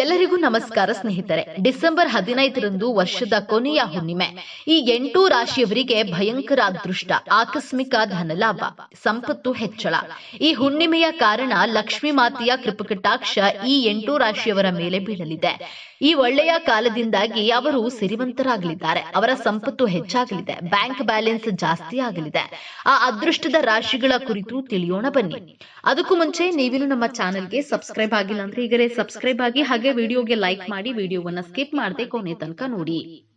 ಎಲ್ಲರಿಗೂ ನಮಸ್ಕಾರ ಸ್ನೇಹಿತರೆ. ಡಿಸೆಂಬರ್ ಹದಿನೈದರಂದು ವರ್ಷದ ಕೊನೆಯ ಹುಣ್ಣಿಮೆ. ಈ ಎಂಟು ರಾಶಿಯವರಿಗೆ ಭಯಂಕರ ಅದೃಷ್ಟ, ಆಕಸ್ಮಿಕ ಧನಲಾಭ, ಸಂಪತ್ತು ಹೆಚ್ಚಳ. ಈ ಹುಣ್ಣಿಮೆಯ ಕಾರಣ ಲಕ್ಷ್ಮೀ ಮಾತೆಯ ಕೃಪಕಟಾಕ್ಷ ಈ ಎಂಟು ರಾಶಿಯವರ ಮೇಲೆ ಬೀಳಲಿದೆ. ಈ ಒಳ್ಳೆಯ ಕಾಲದಿಂದಾಗಿ ಅವರು ಸಿರಿವಂತರಾಗಲಿದ್ದಾರೆ. ಅವರ ಸಂಪತ್ತು ಹೆಚ್ಚಾಗಲಿದೆ. ಬ್ಯಾಂಕ್ ಬ್ಯಾಲೆನ್ಸ್ ಜಾಸ್ತಿ ಆಗಲಿದೆ. ಆ ಅದೃಷ್ಟದ ರಾಶಿಗಳ ಕುರಿತು ತಿಳಿಯೋಣ ಬನ್ನಿ. ಅದಕ್ಕೂ ಮುಂಚೆ ನೀವಿನ್ನು ನಮ್ಮ ಚಾನೆಲ್ಗೆ ಸಬ್ಸ್ಕ್ರೈಬ್ ಆಗಿಲ್ಲ ಅಂದ್ರೆ ಈಗಲೇ ಸಬ್ಸ್ಕ್ರೈಬ್ ಆಗಿ ವಿಡಿಯೋಗೆ ಲೈಕ್ ಮಾಡಿ ವಿಡಿಯೋವನ್ನ ಸ್ಕಿಪ್ ಮಾಡದೆ ಕೊನೆ ತನಕ ನೋಡಿ.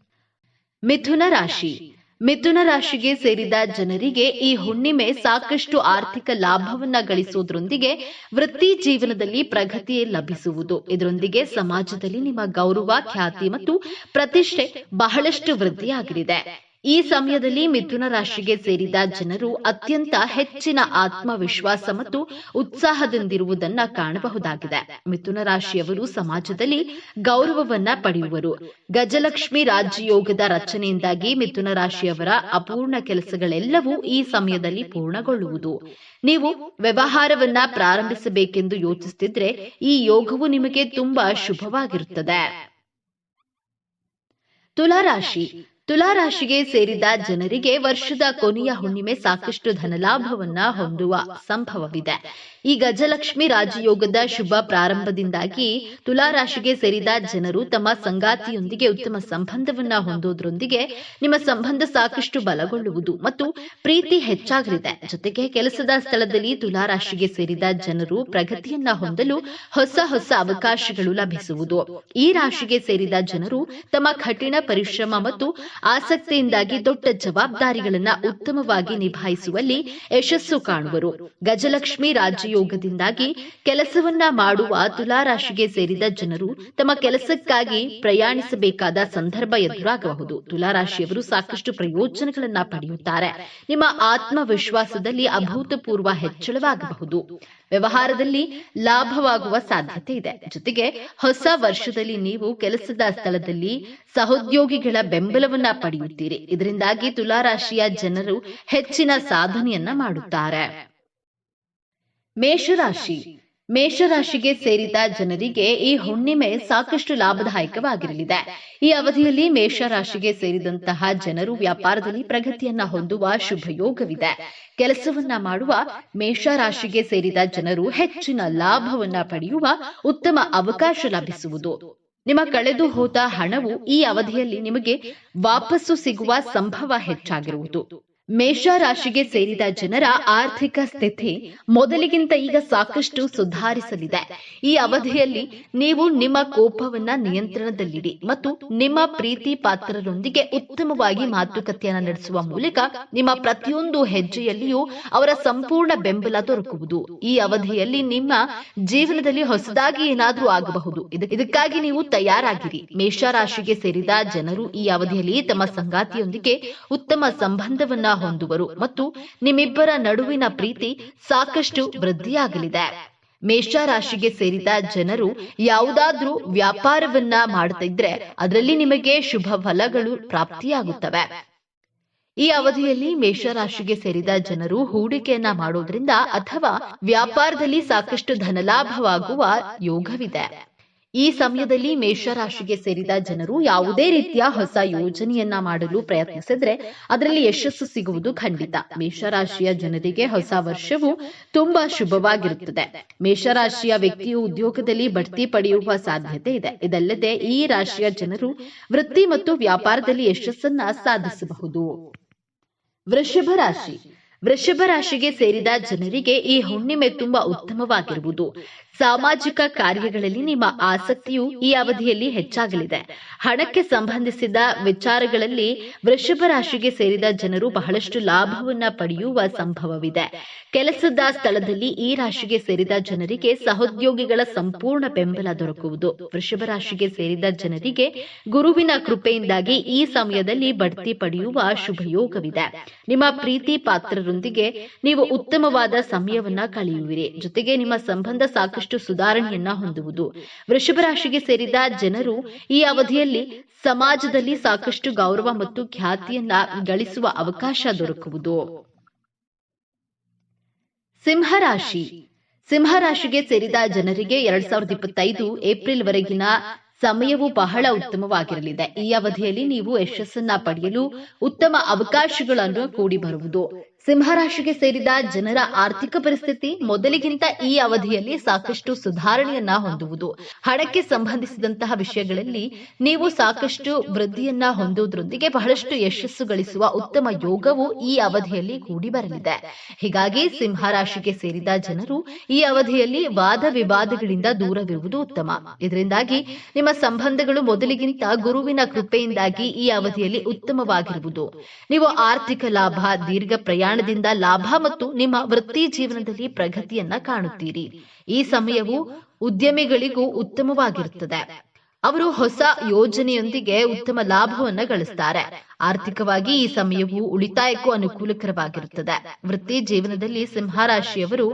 ಮಿಥುನ ರಾಶಿ. ಮಿಥುನ ರಾಶಿಗೆ ಸೇರಿದ ಜನರಿಗೆ ಈ ಹುಣ್ಣಿಮೆ ಸಾಕಷ್ಟು ಆರ್ಥಿಕ ಲಾಭವನ್ನ ಗಳಿಸುವುದರೊಂದಿಗೆ ವೃತ್ತಿ ಜೀವನದಲ್ಲಿ ಪ್ರಗತಿ ಲಭಿಸುವುದು. ಇದರೊಂದಿಗೆ ಸಮಾಜದಲ್ಲಿ ನಿಮ್ಮ ಗೌರವ, ಖ್ಯಾತಿ ಮತ್ತು ಪ್ರತಿಷ್ಠೆ ಬಹಳಷ್ಟು ವೃದ್ಧಿಯಾಗಲಿದೆ. ಈ ಸಮಯದಲ್ಲಿ ಮಿಥುನ ರಾಶಿಗೆ ಸೇರಿದ ಜನರು ಅತ್ಯಂತ ಹೆಚ್ಚಿನ ಆತ್ಮವಿಶ್ವಾಸ ಮತ್ತು ಉತ್ಸಾಹದಿಂದಿರುವುದನ್ನ ಕಾಣಬಹುದಾಗಿದೆ. ಮಿಥುನ ರಾಶಿಯವರು ಸಮಾಜದಲ್ಲಿ ಗೌರವವನ್ನ ಪಡೆಯುವರು. ಗಜಲಕ್ಷ್ಮಿ ರಾಜ್ಯಯೋಗದ ರಚನೆಯಿಂದಾಗಿ ಮಿಥುನ ರಾಶಿಯವರ ಅಪೂರ್ಣ ಕೆಲಸಗಳೆಲ್ಲವೂ ಈ ಸಮಯದಲ್ಲಿ ಪೂರ್ಣಗೊಳ್ಳುವುದು. ನೀವು ವ್ಯವಹಾರವನ್ನ ಪ್ರಾರಂಭಿಸಬೇಕೆಂದು ಯೋಚಿಸುತ್ತಿದ್ರೆ ಈ ಯೋಗವು ನಿಮಗೆ ತುಂಬಾ ಶುಭವಾಗಿರುತ್ತದೆ. ತುಲಾರಾಶಿ ತುಲಾರಾಶಿಗೆ ಸೇರಿದ ಜನರಿಗೆ ವರ್ಷದ ಕೊನೆಯ ಹುಣ್ಣಿಮೆ ಸಾಕಷ್ಟು ಧನಲಾಭವನ್ನ ಹೊಂದುವ ಸಂಭವವಿದೆ. ಈ ಗಜಲಕ್ಷ್ಮಿ ರಾಜಯೋಗದ ಶುಭ ಪ್ರಾರಂಭದಿಂದಾಗಿ ತುಲಾರಾಶಿಗೆ ಸೇರಿದ ಜನರು ತಮ್ಮ ಸಂಗಾತಿಯೊಂದಿಗೆ ಉತ್ತಮ ಸಂಬಂಧವನ್ನ ಹೊಂದೋದ್ರೊಂದಿಗೆ ನಿಮ್ಮ ಸಂಬಂಧ ಸಾಕಷ್ಟು ಬಲಗೊಳ್ಳುವುದು ಮತ್ತು ಪ್ರೀತಿ ಹೆಚ್ಚಾಗಲಿದೆ. ಜೊತೆಗೆ ಕೆಲಸದ ಸ್ಥಳದಲ್ಲಿ ತುಲಾರಾಶಿಗೆ ಸೇರಿದ ಜನರು ಪ್ರಗತಿಯನ್ನ ಹೊಂದಲು ಹೊಸ ಹೊಸ ಅವಕಾಶಗಳು ಲಭಿಸುವುದು. ಈ ರಾಶಿಗೆ ಸೇರಿದ ಜನರು ತಮ್ಮ ಕಠಿಣ ಪರಿಶ್ರಮ ಮತ್ತು ಆಸಕ್ತಿಯಿಂದಾಗಿ ದೊಡ್ಡ ಜವಾಬ್ದಾರಿಗಳನ್ನು ಉತ್ತಮವಾಗಿ ನಿಭಾಯಿಸುವಲ್ಲಿ ಯಶಸ್ಸು ಕಾಣುವರು. ಗಜಲಕ್ಷ್ಮಿ ರಾಜಯೋಗದಿಂದಾಗಿ ಕೆಲಸವನ್ನ ಮಾಡುವ ತುಲಾರಾಶಿಗೆ ಸೇರಿದ ಜನರು ತಮ್ಮ ಕೆಲಸಕ್ಕಾಗಿ ಪ್ರಯಾಣಿಸಬೇಕಾದ ಸಂದರ್ಭ ಎದುರಾಗಬಹುದು. ತುಲಾರಾಶಿಯವರು ಸಾಕಷ್ಟು ಪ್ರಯೋಜನಗಳನ್ನ ಪಡೆಯುತ್ತಾರೆ. ನಿಮ್ಮ ಆತ್ಮವಿಶ್ವಾಸದಲ್ಲಿ ಅಭೂತಪೂರ್ವ ಹೆಚ್ಚಳವಾಗಬಹುದು. ವ್ಯವಹಾರದಲ್ಲಿ ಲಾಭವಾಗುವ ಸಾಧ್ಯತೆ ಇದೆ. ಜೊತೆಗೆ ಹೊಸ ವರ್ಷದಲ್ಲಿ ನೀವು ಕೆಲಸದ ಸ್ಥಳದಲ್ಲಿ ಸಹೋದ್ಯೋಗಿಗಳ ಬೆಂಬಲವನ್ನ ಪಡೆಯುತ್ತೀರಿ. ಇದರಿಂದಾಗಿ ತುಲಾರಾಶಿಯ ಜನರು ಹೆಚ್ಚಿನ ಸಾಧನೆಯನ್ನ ಮಾಡುತ್ತಾರೆ. ಮೇಷರಾಶಿ. ಮೇಷರಾಶಿಗೆ ಸೇರಿದ ಜನರಿಗೆ ಈ ಹುಣ್ಣಿಮೆ ಸಾಕಷ್ಟು ಲಾಭದಾಯಕವಾಗಿರಲಿದೆ. ಈ ಅವಧಿಯಲ್ಲಿ ಮೇಷರಾಶಿಗೆ ಸೇರಿದಂತಹ ಜನರು ವ್ಯಾಪಾರದಲ್ಲಿ ಪ್ರಗತಿಯನ್ನ ಹೊಂದುವ ಶುಭ ಯೋಗವಿದೆ ಕೆಲಸವನ್ನ ಮಾಡುವ ಮೇಷರಾಶಿಗೆ ಸೇರಿದ ಜನರು ಹೆಚ್ಚಿನ ಲಾಭವನ್ನ ಪಡೆಯುವ ಉತ್ತಮ ಅವಕಾಶ ಲಭಿಸುವುದು. ನಿಮ್ಮ ಕಳೆದು ಹೋದ ಹಣವು ಈ ಅವಧಿಯಲ್ಲಿ ನಿಮಗೆ ವಾಪಸ್ಸು ಸಿಗುವ ಸಂಭವ ಹೆಚ್ಚಾಗಿರುವುದು. ಮೇಷ ರಾಶಿಗೆ ಸೇರಿದ ಜನರ ಆರ್ಥಿಕ ಸ್ಥಿತಿ ಮೊದಲಿಗಿಂತ ಈಗ ಸಾಕಷ್ಟು ಸುಧಾರಿಸಲಿದೆ. ಈ ಅವಧಿಯಲ್ಲಿ ನೀವು ನಿಮ್ಮ ಕೋಪವನ್ನ ನಿಯಂತ್ರಣದಲ್ಲಿಡಿ ಮತ್ತು ನಿಮ್ಮ ಪ್ರೀತಿ ಪಾತ್ರರೊಂದಿಗೆ ಉತ್ತಮವಾಗಿ ಮಾತುಕತೆಯನ್ನು ನಡೆಸುವ ಮೂಲಕ ನಿಮ್ಮ ಪ್ರತಿಯೊಂದು ಹೆಜ್ಜೆಯಲ್ಲಿಯೂ ಅವರ ಸಂಪೂರ್ಣ ಬೆಂಬಲ ದೊರಕುವುದು. ಈ ಅವಧಿಯಲ್ಲಿ ನಿಮ್ಮ ಜೀವನದಲ್ಲಿ ಹೊಸದಾಗಿ ಏನಾದರೂ ಆಗಬಹುದು. ಇದ- ಇದಕ್ಕಾಗಿ ನೀವು ತಯಾರಾಗಿರಿ. ಮೇಷ ರಾಶಿಗೆ ಸೇರಿದ ಜನರು ಈ ಅವಧಿಯಲ್ಲಿ ತಮ್ಮ ಸಂಗಾತಿಯೊಂದಿಗೆ ಉತ್ತಮ ಸಂಬಂಧವನ್ನ ಹೊಂದುವರು ಮತ್ತು ನಿಮ್ಮಿಬ್ಬರ ನಡುವಿನ ಪ್ರೀತಿ ಸಾಕಷ್ಟು ವೃದ್ಧಿಯಾಗಲಿದೆ. ಮೇಷ ರಾಶಿಗೆ ಸೇರಿದ ಜನರು ಯಾವುದಾದ್ರೂ ವ್ಯಾಪಾರವನ್ನ ಮಾಡುತ್ತಿದ್ರೆ ಅದರಲ್ಲಿ ನಿಮಗೆ ಶುಭ ಫಲಗಳು ಪ್ರಾಪ್ತಿಯಾಗುತ್ತವೆ. ಈ ಅವಧಿಯಲ್ಲಿ ಮೇಷರಾಶಿಗೆ ಸೇರಿದ ಜನರು ಹೂಡಿಕೆಯನ್ನ ಮಾಡೋದ್ರಿಂದ ಅಥವಾ ವ್ಯಾಪಾರದಲ್ಲಿ ಸಾಕಷ್ಟು ಧನಲಾಭವಾಗುವ ಯೋಗವಿದೆ. ಈ ಸಮಯದಲ್ಲಿ ಮೇಷರಾಶಿಗೆ ಸೇರಿದ ಜನರು ಯಾವುದೇ ರೀತಿಯ ಹೊಸ ಯೋಜನೆಯನ್ನ ಮಾಡಲು ಪ್ರಯತ್ನಿಸಿದ್ರೆ ಅದರಲ್ಲಿ ಯಶಸ್ಸು ಸಿಗುವುದು ಖಂಡಿತ. ಮೇಷರಾಶಿಯ ಜನರಿಗೆ ಹೊಸ ವರ್ಷವು ತುಂಬಾ ಶುಭವಾಗಿರುತ್ತದೆ. ಮೇಷರಾಶಿಯ ವ್ಯಕ್ತಿಯು ಉದ್ಯೋಗದಲ್ಲಿ ಬಡ್ತಿ ಪಡೆಯುವ ಸಾಧ್ಯತೆ ಇದೆ. ಇದಲ್ಲದೆ ಈ ರಾಶಿಯ ಜನರು ವೃತ್ತಿ ಮತ್ತು ವ್ಯಾಪಾರದಲ್ಲಿ ಯಶಸ್ಸನ್ನ ಸಾಧಿಸಬಹುದು. ವೃಷಭ ರಾಶಿ. ವೃಷಭ ರಾಶಿಗೆ ಸೇರಿದ ಜನರಿಗೆ ಈ ಹುಣ್ಣಿಮೆ ತುಂಬಾ ಉತ್ತಮವಾಗಿರುವುದು. ಸಾಮಾಜಿಕ ಕಾರ್ಯಗಳಲ್ಲಿ ನಿಮ್ಮ ಆಸಕ್ತಿಯು ಈ ಅವಧಿಯಲ್ಲಿ ಹೆಚ್ಚಾಗಲಿದೆ. ಹಣಕ್ಕೆ ಸಂಬಂಧಿಸಿದ ವಿಚಾರಗಳಲ್ಲಿ ವೃಷಭ ರಾಶಿಗೆ ಸೇರಿದ ಜನರು ಬಹಳಷ್ಟು ಲಾಭವನ್ನ ಪಡೆಯುವ ಸಂಭವವಿದೆ. ಕೆಲಸದ ಸ್ಥಳದಲ್ಲಿ ಈ ರಾಶಿಗೆ ಸೇರಿದ ಜನರಿಗೆ ಸಹೋದ್ಯೋಗಿಗಳ ಸಂಪೂರ್ಣ ಬೆಂಬಲ ದೊರಕುವುದು. ವೃಷಭ ರಾಶಿಗೆ ಸೇರಿದ ಜನರಿಗೆ ಗುರುವಿನ ಕೃಪೆಯಿಂದಾಗಿ ಈ ಸಮಯದಲ್ಲಿ ಬಡ್ತಿ ಪಡೆಯುವ ಶುಭಯೋಗವಿದೆ. ನಿಮ್ಮ ಪ್ರೀತಿ ಪಾತ್ರರೊಂದಿಗೆ ನೀವು ಉತ್ತಮವಾದ ಸಮಯವನ್ನ ಕಳೆಯುವಿರಿ. ಜೊತೆಗೆ ನಿಮ್ಮ ಸಂಬಂಧ ಸಾಕಷ್ಟು ಸುಧಾರಣೆಯನ್ನ ಹೊಂದುವುದು. ವೃಷಭ ರಾಶಿಗೆ ಸೇರಿದ ಜನರು ಈ ಅವಧಿಯಲ್ಲಿ ಸಮಾಜದಲ್ಲಿ ಸಾಕಷ್ಟು ಗೌರವ ಮತ್ತು ಖ್ಯಾತಿಯನ್ನ ಗಳಿಸುವ ಅವಕಾಶ ದೊರಕುವುದು. ಸಿಂಹರಾಶಿ. ಸಿಂಹರಾಶಿಗೆ ಸೇರಿದ ಜನರಿಗೆ ಎರಡ್ ಸಾವಿರದ ಇಪ್ಪತ್ತೈದು ಏಪ್ರಿಲ್ ವರೆಗಿನ ಸಮಯವು ಬಹಳ ಉತ್ತಮವಾಗಿರಲಿದೆ. ಈ ಅವಧಿಯಲ್ಲಿ ನೀವು ಯಶಸ್ಸನ್ನ ಪಡೆಯಲು ಉತ್ತಮ ಅವಕಾಶಗಳನ್ನು ಕೂಡಿ ಬರುವುದು. ಸಿಂಹರಾಶಿಗೆ ಸೇರಿದ ಜನರ ಆರ್ಥಿಕ ಪರಿಸ್ಥಿತಿ ಮೊದಲಿಗಿಂತ ಈ ಅವಧಿಯಲ್ಲಿ ಸಾಕಷ್ಟು ಸುಧಾರಣೆಯನ್ನ ಹೊಂದುವುದು. ಹಣಕ್ಕೆ ಸಂಬಂಧಿಸಿದಂತಹ ವಿಷಯಗಳಲ್ಲಿ ನೀವು ಸಾಕಷ್ಟು ವೃದ್ಧಿಯನ್ನ ಹೊಂದುವುದರೊಂದಿಗೆ ಬಹಳಷ್ಟು ಯಶಸ್ಸು ಗಳಿಸುವ ಉತ್ತಮ ಯೋಗವು ಈ ಅವಧಿಯಲ್ಲಿ ಕೂಡಿ ಬರಲಿದೆ. ಹೀಗಾಗಿ ಸಿಂಹರಾಶಿಗೆ ಸೇರಿದ ಜನರು ಈ ಅವಧಿಯಲ್ಲಿ ವಾದ ವಿವಾದಗಳಿಂದ ದೂರವಿರುವುದು ಉತ್ತಮ. ಇದರಿಂದಾಗಿ ನಿಮ್ಮ ಸಂಬಂಧಗಳು ಮೊದಲಿಗಿಂತ ಗುರುವಿನ ಕೃಪೆಯಿಂದಾಗಿ ಈ ಅವಧಿಯಲ್ಲಿ ಉತ್ತಮವಾಗಿರುವುದು. ನೀವು ಆರ್ಥಿಕ ಲಾಭ, ದೀರ್ಘ ಪ್ರಯಾಣದಿಂದ ಲಾಭ ಮತ್ತು ನಿಮ್ಮ ವೃತ್ತಿ ಜೀವನದಲ್ಲಿ ಪ್ರಗತಿಯನ್ನ ಕಾಣುತ್ತೀರಿ. ಈ ಸಮಯವು ಉದ್ಯಮಿಗಳಿಗೂ ಉತ್ತಮವಾಗಿರುತ್ತದೆ. ಅವರು ಹೊಸ ಯೋಜನೆಯೊಂದಿಗೆ ಉತ್ತಮ ಲಾಭವನ್ನ ಗಳಿಸ್ತಾರೆ. ಆರ್ಥಿಕವಾಗಿ ಈ ಸಮಯವು ಉಳಿತಾಯಕ್ಕೂ ಅನುಕೂಲಕರವಾಗಿರುತ್ತದೆ. ವೃತ್ತಿ ಜೀವನದಲ್ಲಿ ಸಿಂಹರಾಶಿಯವರು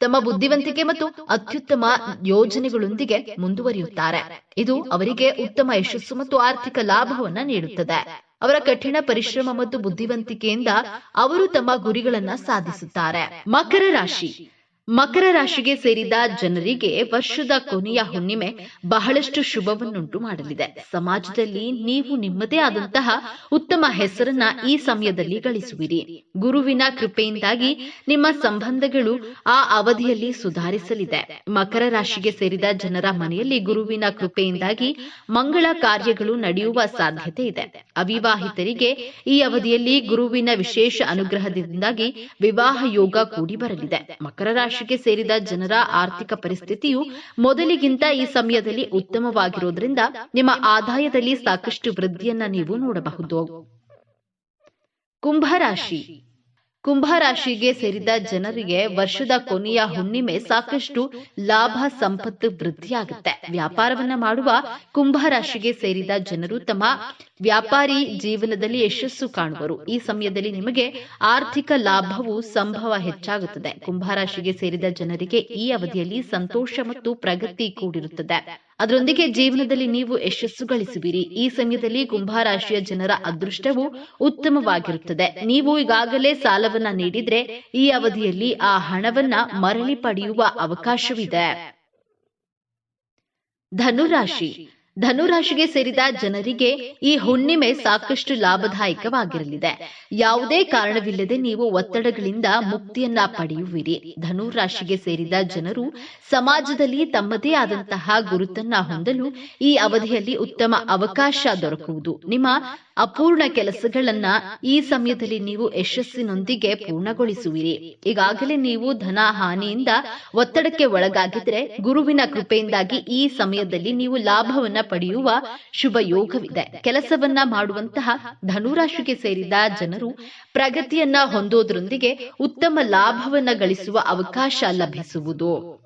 ತಮ್ಮ ಬುದ್ಧಿವಂತಿಕೆ ಮತ್ತು ಅತ್ಯುತ್ತಮ ಯೋಜನೆಗಳೊಂದಿಗೆ ಮುಂದುವರಿಯುತ್ತಾರೆ. ಇದು ಅವರಿಗೆ ಉತ್ತಮ ಯಶಸ್ಸು ಮತ್ತು ಆರ್ಥಿಕ ಲಾಭವನ್ನ ನೀಡುತ್ತದೆ. ಅವರ ಕಠಿಣ ಪರಿಶ್ರಮ ಮತ್ತು ಬುದ್ಧಿವಂತಿಕೆಯಿಂದ ಅವರು ತಮ್ಮ ಗುರಿಗಳನ್ನ ಸಾಧಿಸುತ್ತಾರೆ. ಮಕರ ರಾಶಿ. ಮಕರ ರಾಶಿಗೆ ಸೇರಿದ ಜನರಿಗೆ ವರ್ಷದ ಕೊನೆಯ ಹುಣ್ಣಿಮೆ ಬಹಳಷ್ಟು ಶುಭವನ್ನುಂಟು ಮಾಡಲಿದೆ. ಸಮಾಜದಲ್ಲಿ ನೀವು ನಿಮ್ಮದೇ ಆದಂತಹ ಉತ್ತಮ ಹೆಸರನ್ನ ಈ ಸಮಯದಲ್ಲಿ ಗಳಿಸುವಿರಿ. ಗುರುವಿನ ಕೃಪೆಯಿಂದಾಗಿ ನಿಮ್ಮ ಸಂಬಂಧಗಳು ಆ ಅವಧಿಯಲ್ಲಿ ಸುಧಾರಿಸಲಿದೆ. ಮಕರ ರಾಶಿಗೆ ಸೇರಿದ ಜನರ ಮನೆಯಲ್ಲಿ ಗುರುವಿನ ಕೃಪೆಯಿಂದಾಗಿ ಮಂಗಳ ಕಾರ್ಯಗಳು ನಡೆಯುವ ಸಾಧ್ಯತೆ ಇದೆ. ಅವಿವಾಹಿತರಿಗೆ ಈ ಅವಧಿಯಲ್ಲಿ ಗುರುವಿನ ವಿಶೇಷ ಅನುಗ್ರಹದಿಂದಾಗಿ ವಿವಾಹ ಯೋಗ ಕೂಡಿ ಬರಲಿದೆ. ಮಕರ ರಾಶಿಗೆ ಸೇರಿದ ಜನರ ಆರ್ಥಿಕ ಪರಿಸ್ಥಿತಿಯು ಮೊದಲಿಗಿಂತ ಈ ಸಮಯದಲ್ಲಿ ಉತ್ತಮವಾಗಿರುವುದರಿಂದ ನಿಮ್ಮ ಆದಾಯದಲ್ಲಿ ಸಾಕಷ್ಟು ವೃದ್ಧಿಯನ್ನ ನೀವು ನೋಡಬಹುದು. ಕುಂಭರಾಶಿ ಕುಂಭರಾಶಿಗೆ ಸೇರಿದ ಜನರಿಗೆ ವರ್ಷದ ಕೊನೆಯ ಹುಣ್ಣಿಮೆ ಸಾಕಷ್ಟು ಲಾಭ ಸಂಪತ್ತು ವೃದ್ಧಿಯಾಗುತ್ತೆ. ವ್ಯಾಪಾರವನ್ನ ಮಾಡುವ ಕುಂಭರಾಶಿಗೆ ಸೇರಿದ ಜನರು ತಮ್ಮ ವ್ಯಾಪಾರಿ ಜೀವನದಲ್ಲಿ ಯಶಸ್ಸು ಕಾಣುವರು. ಈ ಸಮಯದಲ್ಲಿ ನಿಮಗೆ ಆರ್ಥಿಕ ಲಾಭವು ಸಂಭವ ಹೆಚ್ಚಾಗುತ್ತದೆ. ಕುಂಭರಾಶಿಗೆ ಸೇರಿದ ಜನರಿಗೆ ಈ ಅವಧಿಯಲ್ಲಿ ಸಂತೋಷ ಮತ್ತು ಪ್ರಗತಿ ಕೂಡಿರುತ್ತದೆ. ಅದರೊಂದಿಗೆ ಜೀವನದಲ್ಲಿ ನೀವು ಯಶಸ್ಸು ಗಳಿಸುವಿರಿ ಈ ಸಮಯದಲ್ಲಿ ಕುಂಭರಾಶಿಯ ಜನರ ಅದೃಷ್ಟವು ಉತ್ತಮವಾಗಿರುತ್ತದೆ. ನೀವು ಈಗಾಗಲೇ ಸಾಲವನ್ನ ನೀಡಿದ್ರೆ ಈ ಅವಧಿಯಲ್ಲಿ ಆ ಹಣವನ್ನ ಮರಳಿ ಪಡೆಯುವ ಅವಕಾಶವಿದೆ. ಧನುರಾಶಿ. ಧನುರಾಶಿಗೆ ಸೇರಿದ ಜನರಿಗೆ ಈ ಹುಣ್ಣಿಮೆ ಸಾಕಷ್ಟು ಲಾಭದಾಯಕವಾಗಿರಲಿದೆ. ಯಾವುದೇ ಕಾರಣವಿಲ್ಲದೆ ನೀವು ಒತ್ತಡಗಳಿಂದ ಮುಕ್ತಿಯನ್ನ ಪಡೆಯುವಿರಿ. ಧನುರಾಶಿಗೆ ಸೇರಿದ ಜನರು ಸಮಾಜದಲ್ಲಿ ತಮ್ಮದೇ ಆದಂತಹ ಗುರುತನ್ನ ಹೊಂದಲು ಈ ಅವಧಿಯಲ್ಲಿ ಉತ್ತಮ ಅವಕಾಶ ದೊರಕುವುದು. ನಿಮ್ಮ ಅಪೂರ್ಣ ಕೆಲಸಗಳನ್ನ ಈ ಸಮಯದಲ್ಲಿ ನೀವು ಯಶಸ್ಸಿನೊಂದಿಗೆ ಪೂರ್ಣಗೊಳಿಸುವಿರಿ. ಈಗಾಗಲೇ ನೀವು ಧನ ಹಾನಿಯಿಂದ ಒತ್ತಡಕ್ಕೆ ಒಳಗಾಗಿದ್ರೆ ಗುರುವಿನ ಕೃಪೆಯಿಂದಾಗಿ ಈ ಸಮಯದಲ್ಲಿ ನೀವು ಲಾಭವನ್ನ ಪಡೆಯುವ ಶುಭ ಯೋಗವಿದೆ. ಕೆಲಸವನ್ನ ಮಾಡುವಂತಹ ಧನುರಾಶಿಗೆ ಸೇರಿದ ಜನರು ಪ್ರಗತಿಯನ್ನ ಹೊಂದೋದ್ರೊಂದಿಗೆ ಉತ್ತಮ ಲಾಭವನ್ನ ಗಳಿಸುವ ಅವಕಾಶ ಲಭಿಸುವುದು.